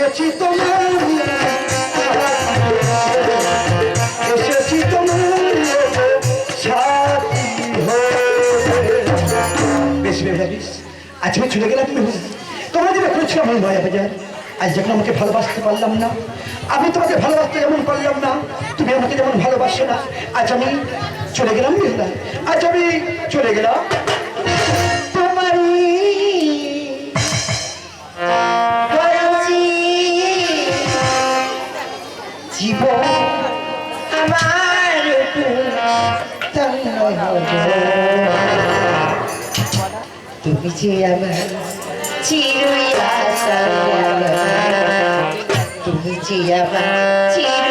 এসেছি তোমার এসেছি তোমার বেশ বেশ আজ আমি চলে গেলাম তোমার যেটা করেছিলাম আমি নয়া বাজার আজ যখন আমাকে ভালোবাসতে পারলাম না, আমি তোমাকে ভালোবাসতে যেমন পারলাম না, তুমি আমাকে যেমন ভালোবাসো না, আজ আমি চলে গেলাম আজ আমি চলে গেলাম তুমি যে আমার চিরই আশা। তুমি যে আমার চিরই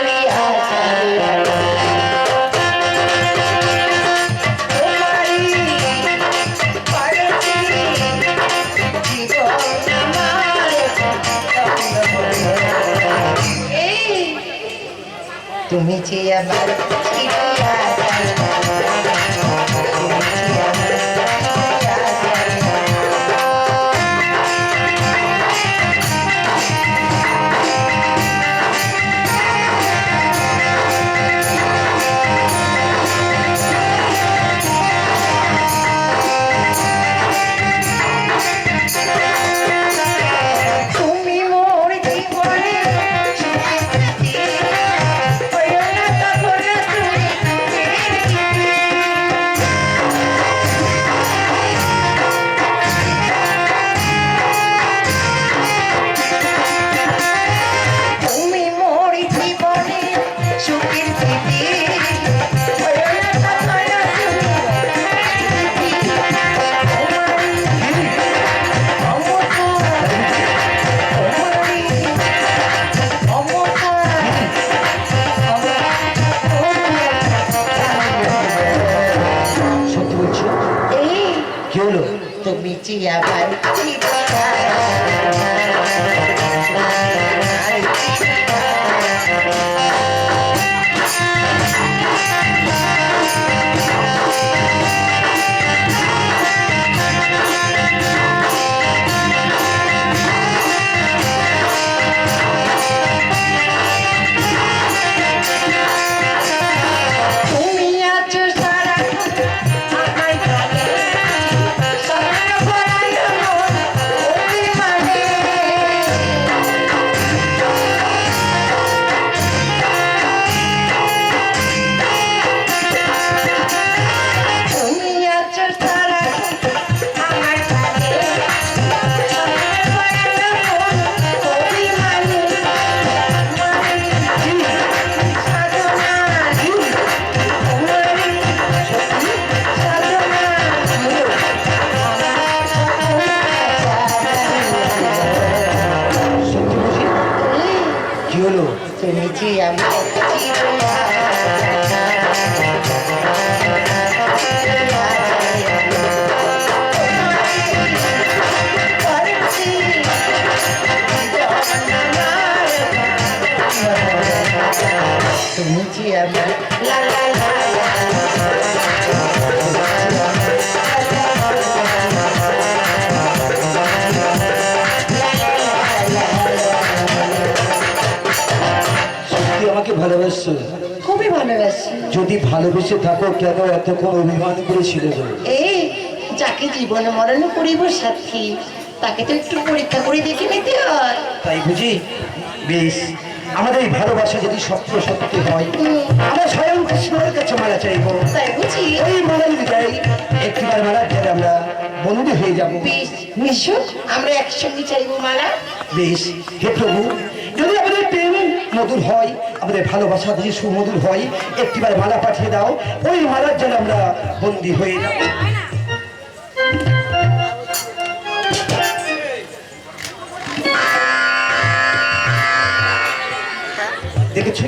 তুমি যে আমার চিরই আশা। তুমি যে তুমি যে আমার তুমি যে আমার ভালোবাসছো খুবই ভালোবাসি। যদি ভালোবেসে থাকো কেন এতক্ষণ অভিমান করেছিল এই যাকে জীবন মরণ করিব সাথী তাকে তো একটু পরীক্ষা করে দেখে নিতে হয়। তাই বুঝি? বেশ। আমাদের এই ভালোবাসা যদি সত্য সত্যি হয় আমরা স্বয়ং কৃষ্ণের কাছে মারা চাইব। তাই বুঝি? ওই মারা যদি যাই একটিবার মারা গেলে আমরা বন্ধু হয়ে যাব। বেশ। এসো আমরা একসঙ্গে চাইব মালা। বেশ। হে প্রভু যদি আমাদের প্রেম মধুর হয়, আমাদের ভালোবাসা যদি সুমধুর হয়, একটিবার মালা পাঠিয়ে দাও, ওই মালার জন্য আমরা বন্দী হয়ে যাব দেখেছে?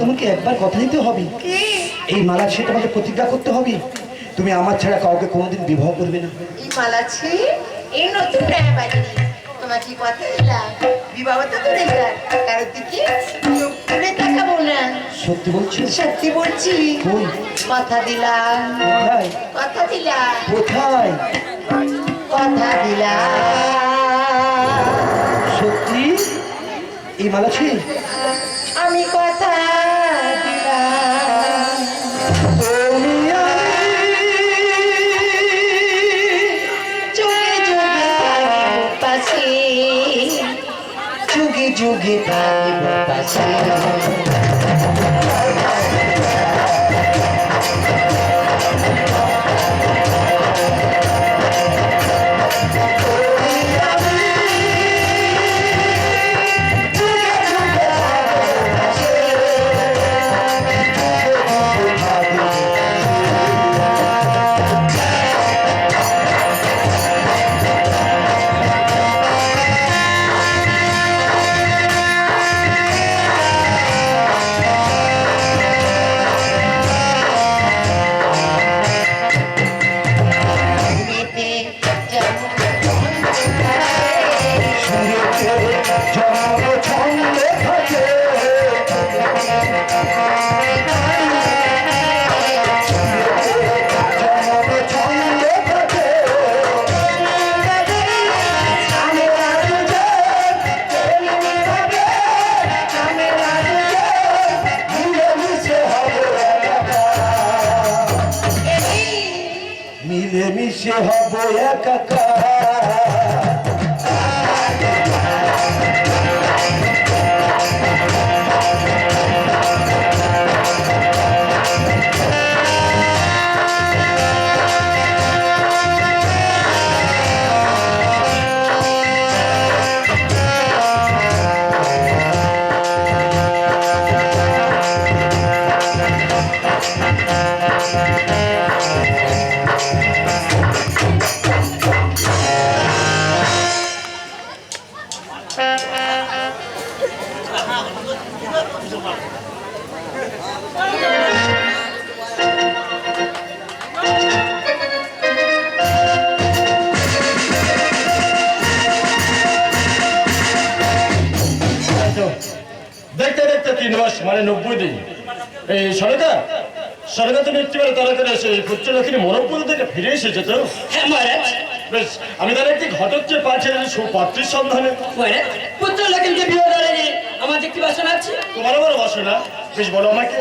তোমাকে একবার কথা দিতে হবে। এই মালা সে তোমাকে প্রতিজ্ঞা করতে হবে। তুমি আমার ছাড়া কাউকে কোনোদিন বিবাহ করবে না। এই মালাছি এই নতুন টাকা বাড়ি তোমাকে কথা দিলাম বিবাহ তো করে যাক কারোর দিকে চোখ তুলে তাকাবো না। সত্যি বলছো? সত্যি বলছি। কই? কথা দিলাম। কোথায়? কথা দিলাম। কোথায়? কথা দিলাম। সত্যি? এই মালা আমি কথা যুগে থাকিব পাশে। মিলেমিশে হব এই সরকার সরকার তুমি একটু তারা করে এসে পুত্রলক্ষ্মী মরপুর থেকে ফিরে এসেছে তো। হ্যাঁ মহারাজ। বেশ আমি তার একটি ঘটক যে পাঠিয়েছি সুপাত্রীর সন্ধানে। মহারাজ পুত্র লক্ষ্মীকে বিবাহ দ্বারা আমার দেখতে বাসনা আছে। তোমার আবার বসো না বেশ বলো আমাকে।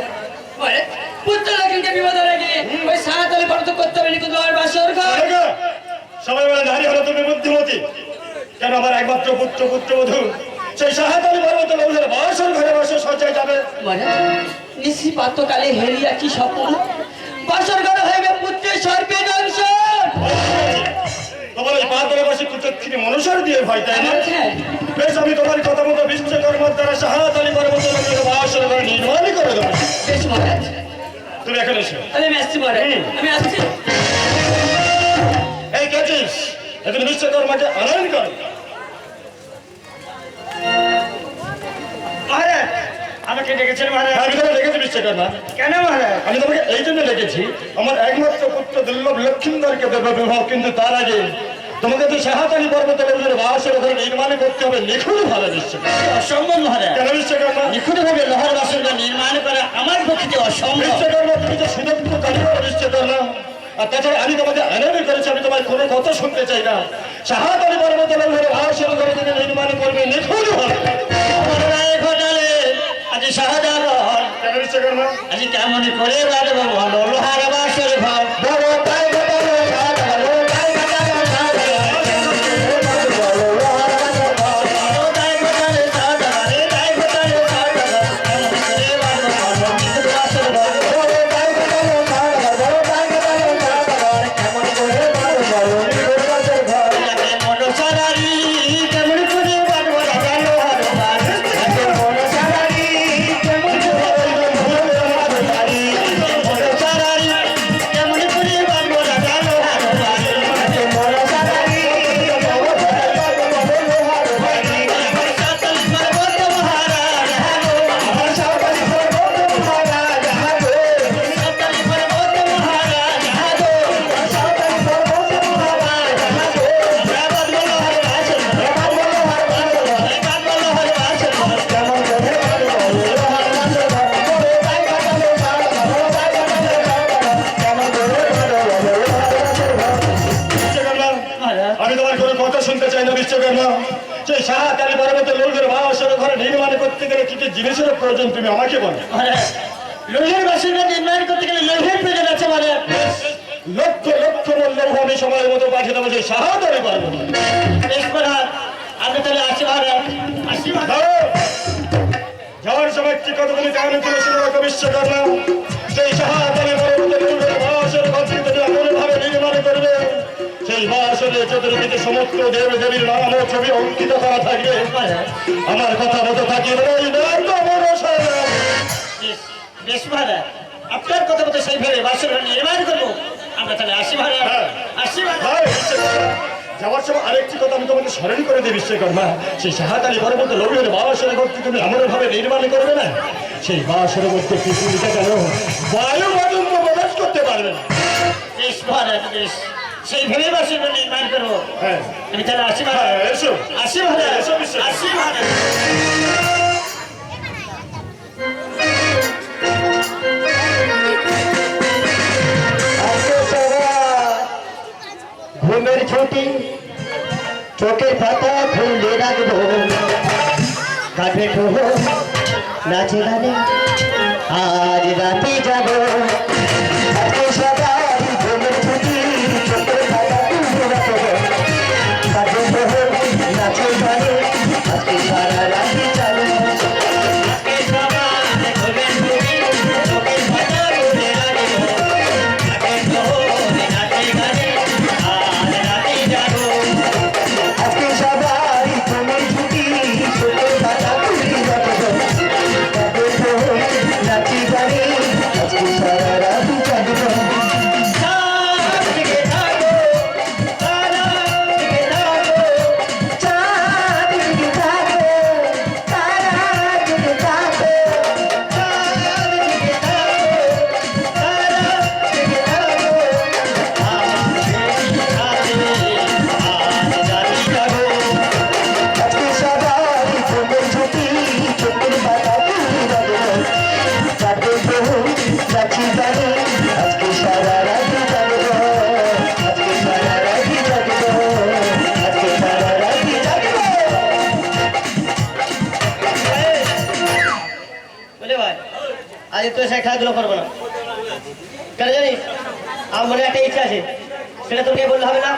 মহারাজ পুত্র লক্ষ্মীকে বিবাহ দ্বারা ওই সারাতলে পর্যন্ত করতে হবে কিন্তু আমার বাসর ঘর। সবাই বলে নারী হলো তুমি বুদ্ধিমতী। কেন আমার একমাত্র পুত্র পুত্রবধূ? সেই সাহায্য পর্বত বয়সের ঘরে বসে সজ্জায় যাবে। মহারাজ নিশি পাত্রকালে হেরিয়া কি স্বপ্ন? বাসর ঘর হইবে পুত্রের সর্বে দংশন। তোমার মনুষ্যর দিয়ে ভয় তাই না? হ্যাঁ। বেশ আমি তোমার কথা মতো বিশ্বকর্মার দ্বারা সাহায্য পর্বত লোকের বয়সের ঘরে নির্মাণই করে দেবো। বেশ মহারাজ। তুমি এখানে এসো। আমি আসছি মহারাজ। আমি আসছি। এই গেছিস এখন বিশ্বকর্মাকে আনয়ন কর। আমাকে ডেকেছেন মহারাজ? আমি তোমাকে ডেকেছি বিশ্বকর্মা কেন মহারাজ? আমি তোমাকে এই জন্য ডেকেছি। আমার একমাত্র পুত্র দুর্লভ লক্ষ্মীন্দরকে দেবে বিবাহ কিন্তু তার আগে তোমাকে তো সাহাতানি পর্বত লোকের বাসের নির্মাণ করতে হবে নিখুঁত ভাবে বিশ্বকর্মা অসম্ভব মহারাজ। কেন বিশ্বকর্মা নিখুঁতভাবে লোহার বাসর ঘর নির্মাণ করা আমার পক্ষে অসম্ভব। বিশ্বকর্মা তুমি তো সুদক্ষ কারিগর বিশ্বকর্মা আর তাছাড়া আমি তোমাকে আনয়ন করেছি আমি তোমার কোনো কথা শুনতে চাই না। সাহাতানি পর্বত লোকের বাসের ঘরে তুমি নির্মাণ করবে নিখুঁত ভাবে আজ শাহজাগর আজি কেমন করে বাদ বলো? লোহার বাসর ঘর সেই সাহাকালী পর্বতে লোকের বাসর ঘরে নির্মাণ করতে গেলে কি কি জিনিসের প্রয়োজন তুমি আমাকে বলো। লোহের বাসিন্দা নির্মাণ করতে গেলে লোহের প্রয়োজন আছে মহারাজ লক্ষ লক্ষ মূল্য আমি সময়ের মতো পাঠিয়ে দেবো সেই সাহাকালী পর্বত বেশ মহারাজ আপনি তাহলে আসি দাও। যাওয়ার সময় কি কতগুলি কারণে তুলে বিশ্বকর্মা। সেই পর্বতে বাসরে চতুর্দিকে সমস্ত দেব দেবীর নাম ও ছবি অঙ্কিত করা থাকবে। আমার কথা মতো থাকি আপনার কথা মতো সেই ভেবে বাসর নির্মাণ করব। আমরা তাহলে আসি হ্যাঁ। আসি ভাই, বিশ্বকর্মা, যাওয়ার সময় আরেকটি কথা আমি তোমাকে স্মরণ করে দিই বিশ্বকর্মা। সেই সাহাকালী পর্বত লোকের বাসরে ঘরটি তুমি এমন ভাবে নির্মাণ করবে না। সেই বাসরে মধ্যে পৃথিবীটা কেন বায়ু পর্যন্ত প্রবেশ করতে পারবে না। বেশ। সেই ভেবে বাসর ঘর নির্মাণ করব। হ্যাঁ। আমি তাহলে আসি হ্যাঁ, মহারাজ এসো। আসি মহারাজ এসো বিশ্বকর্মা। আসি মহারাজ ঘুমের ছুটি চোখের পাতা খুলে রাখব। কাঠে ঠোবো নাচে গানে আজ রাতে যাব। সেটা তোকে বললে হবে না?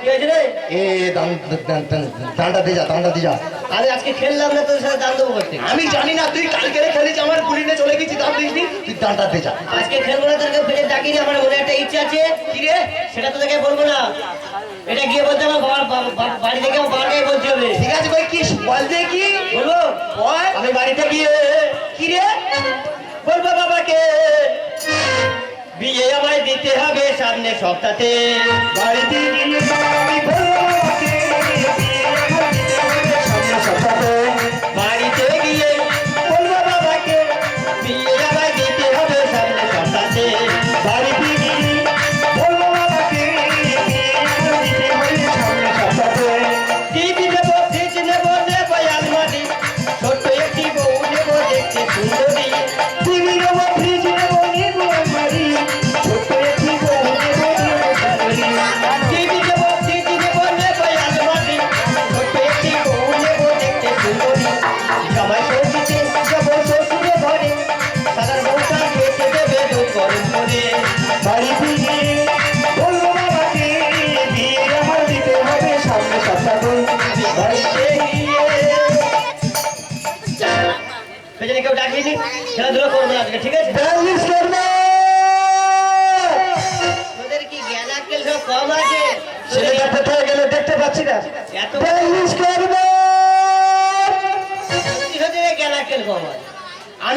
কি হয়েছে রে? এ দাঁড়া দিয়ে যা দাঁড়া দিয়ে যা। আমি আজকে খেললাম না তোর সাথে দান দেবো করতে আমি জানি না তুই কালকে খেলিস আমার নিয়ে চলে গেছি দাম দিসনি। তুই দাঁড়া দিয়ে যা। আজকে খেলব না তোকে ফেলে ডাকিনি আমার মনে একটা ইচ্ছা আছে। কি রে? সেটা তোকে বলব না। এটা গিয়ে বলতে আমার বাবার বাড়ি থেকে আমার বাবাকে বলতে হবে। ঠিক আছে ভাই কি বল কি বলব? বল। আমি বাড়িতে গিয়ে কি রে? বলব বাবাকে। আমায় দিতে হবে সামনে সপ্তাহে বাড়িতে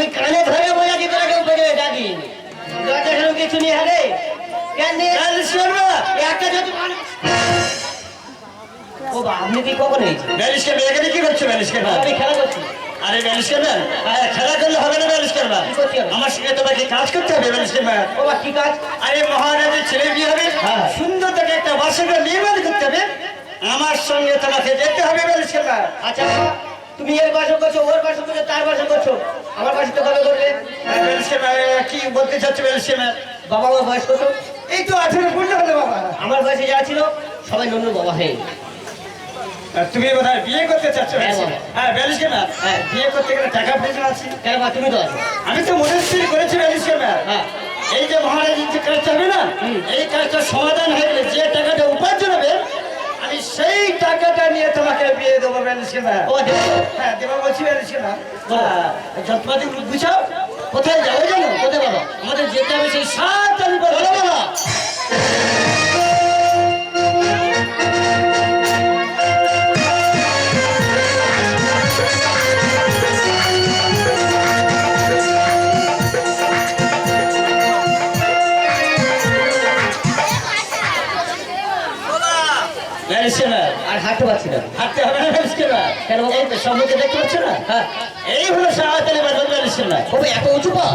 আমি কানে ধরে বোঝাচ্ছি তোরা কেউ পেছনে ডাকিনি দরজা কিছু নেই হারে একটা যদি ও বা, আপনি কি কখন হয়েছে ব্যালিশকে মেয়েকে কি করছ ব্যালিশকে আমি খেলা করছি। আরে ব্যালিশকে খেলা করলে হবে না? আমার সঙ্গে তোমাকে কাজ করতে হবে ব্যালিশকে ও কি কাজ? আরে মহারাজের ছেলে বিয়ে হবে। হ্যাঁ। সুন্দর থেকে একটা বাসনটা নির্মাণ করতে হবে। আমার সঙ্গে তোমাকে যেতে হবে আচ্ছা বাবা, তুমি এর বাসন করছ ওর বাসন করছ তার বাসন করছ। আমার বাসন তো কবে করবে? কি বলতে চাচ্ছ বাবা আমার বয়স কত এই তো আঠেরো পূর্ণ হলো বাবা। আমার বয়সে যারা ছিল সবাই নন্নু বাবা হয়ে তুমি বোধহয় বিয়ে করতে চাচ্ছ হ্যাঁ। হ্যাঁ হ্যাঁ। বিয়ে করতে গেলে টাকা প্রয়োজন আছে? কেন মা তুমি তো আমি তো মনে স্থির করেছি হ্যাঁ। এই যে মহারাজ যে কাজটা হবে না? এই কাজটা সমাধান হয়ে গেলে যে টাকাটা উপার্জন হবে আমি সেই টাকাটা নিয়ে তোমাকে বিয়ে দেবো। হ্যাঁ দেবো বলছি না। কেন যন্ত্রপাতি বুঝাও কোথায় যাব জানো? কোথায় বাবা আমাদের যেতে হবে সেই সাত আমি বলো বাবা কেন আর হাঁটতে পারছি না। হাঁটতে হবে না ব্যালিশ কেন কেন বাবা? এই তো সম্মুখে দেখতে পাচ্ছ না? হ্যাঁ এই হলো সাহায্য বাজার ব্যালিশ কেন বাবা এত উঁচু পা।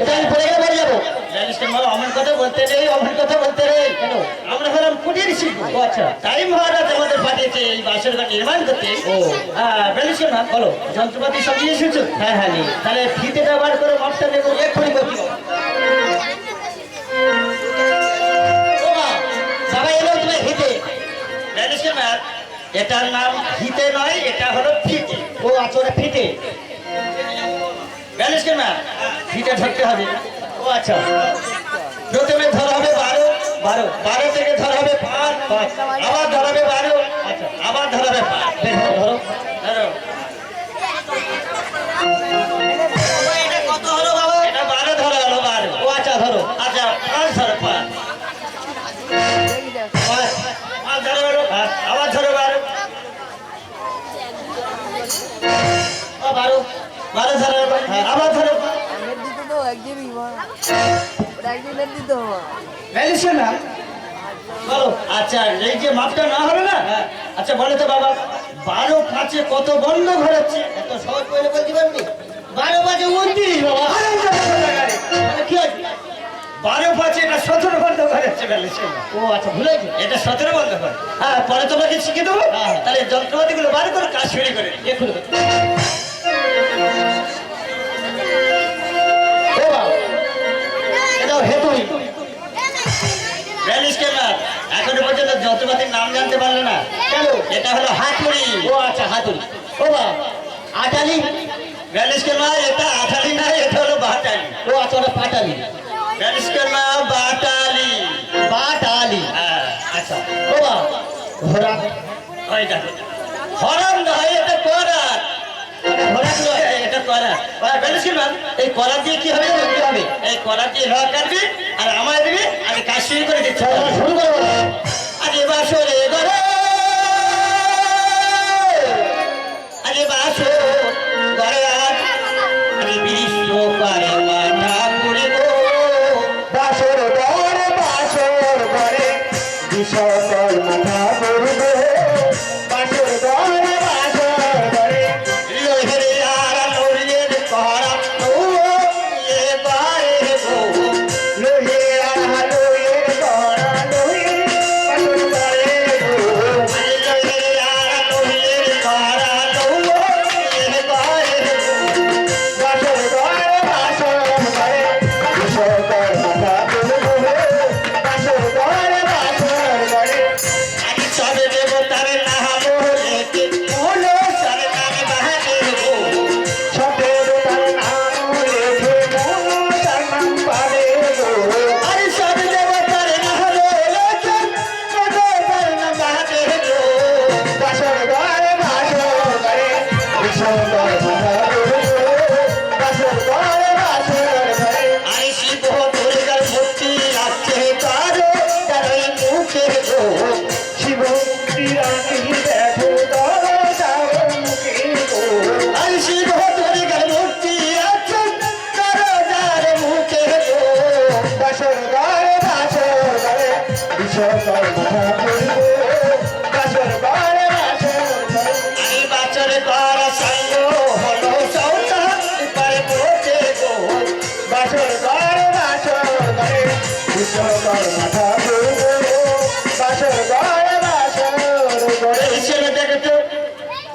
এটা আমি পড়ে গেলে বাড়ি যাব। ব্যারিস্টার মা অমন কথা বলতে নেই অমন কথা বলতে নেই। কেন? আমরা হলাম কুটির শিল্প। ও আচ্ছা। তাই মহারাজ আমাদের পাঠিয়েছে এই বাসের ঘর নির্মাণ করতে। ও। হ্যাঁ ব্যারিস্টার মা বলো। যন্ত্রপাতি সব নিয়ে এসেছ? হ্যাঁ হ্যাঁ তাহলে ফিতেটা বার করে মাপটা নেব এক্ষুনি করছি এটার নাম ফিতে নয়, এটা হলো ফিতে। ও আচরে ফিতে। জানিস কেন ফিতে ধরতে হবে ও আচ্ছা। প্রথমে ধরা হবে বারো বারো বারো থেকে ধরা হবে পাঁচ পাঁচ। আবার ওটা একদিন নেট দিতে হবে। না? বলো। আচ্ছা এই যে মাপটা না হলো না? আচ্ছা বলো তো বাবা। বারো পাঁচে কত বন্ধ ঘোরাচ্ছে এত সহজ করে বলতে পারবি? বারো বাজে উনত্রিশ বাবা। মানে কি আছে বারো পাঁচে এটা সতেরো বন্ধ ঘোরাচ্ছে ও আচ্ছা ভুলে এটা সতেরো বন্ধ হ্যাঁ পরে তোমাকে শিখে দেবো। হ্যাঁ। তাহলে যন্ত্রপাতিগুলো বার করে কাজ শুরু করে এক্ষুনি। যন্ত্রপাতির নাম জানতে পারলে না? কেন? এটা হলো হাতুড়ি। ও আচ্ছা হাতুড়ি। ও বাবা আটালি ব্যালিশ কেনার এটা আঠালি না এটা হলো বাটালি। ও আচ্ছা ওটা পাটালি। ব্যালিশ কেনার বাটালি। পাটালি হ্যাঁ আচ্ছা। ও বাবা ঘোড়া? ওই দেখো। হরণ নয় এটা করার ঘোড়া নয় এটা করার ব্যালিশ কেনার এই করার দিয়ে কি হবে কি হবে? এই করার দিয়ে রক কাটবি আর আমায় দিবি আমি কাজ শুরু করে দিচ্ছি। শুরু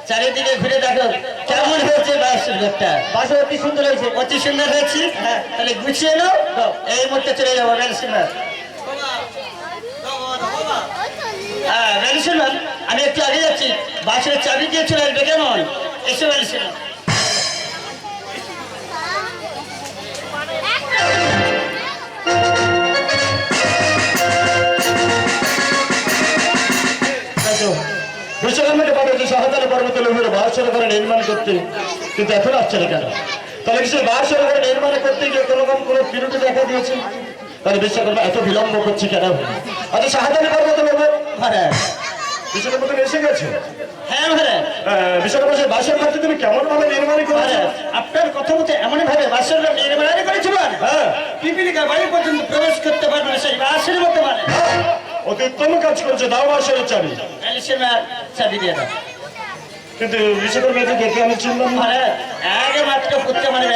চারিদিকে ঘুরে দেখো কেমন হয়েছে বাসটা বাসা অতি সুন্দর হয়েছে? অতি সুন্দর হয়েছে? তাহলে গুছিয়ে নাও এই মুহূর্তে চলে যাব ম্যানসিনার হ্যাঁ ম্যানসিনার আমি একটু আগে যাচ্ছি। বাসের চাবি দিয়ে চলে আসবে কেমন এসে বলছে বিশ্বকর্মাকে পর্বতে ঘরে নির্মাণ করতে কিন্তু এখন আসছে না কেন? তাহলে কি সেই বাসর নির্মাণ করতে গিয়ে কোনো রকম কোনো বিরতি দেখা দিয়েছে? তাহলে বিশ্বকর্মা এত বিলম্ব করছে কেন? আচ্ছা শাহজালে পর্বতে মহারাজ বিশ্বকর্মা এসে গেছে। হ্যাঁ মহারাজ বিশ্বকর্মা বাসর ঘরটি তুমি কেমন ভাবে নির্মাণ করেছ? আপনার কথা মতো এমন ভাবে বাসের নির্মাণ করেছিলেন হ্যাঁ। পিপিলিকা বাড়ি পর্যন্ত প্রবেশ করতে পারবে সেই বাসের মতো মানে অতি উত্তম কাজ করেছে দাও বাসরের চাবি। চাবি দিয়ে দাও। কিন্তু বিশ্বকর্মা দেখে আমি চিনলাম না। মহারাজ আগে মাত্র করতে মানে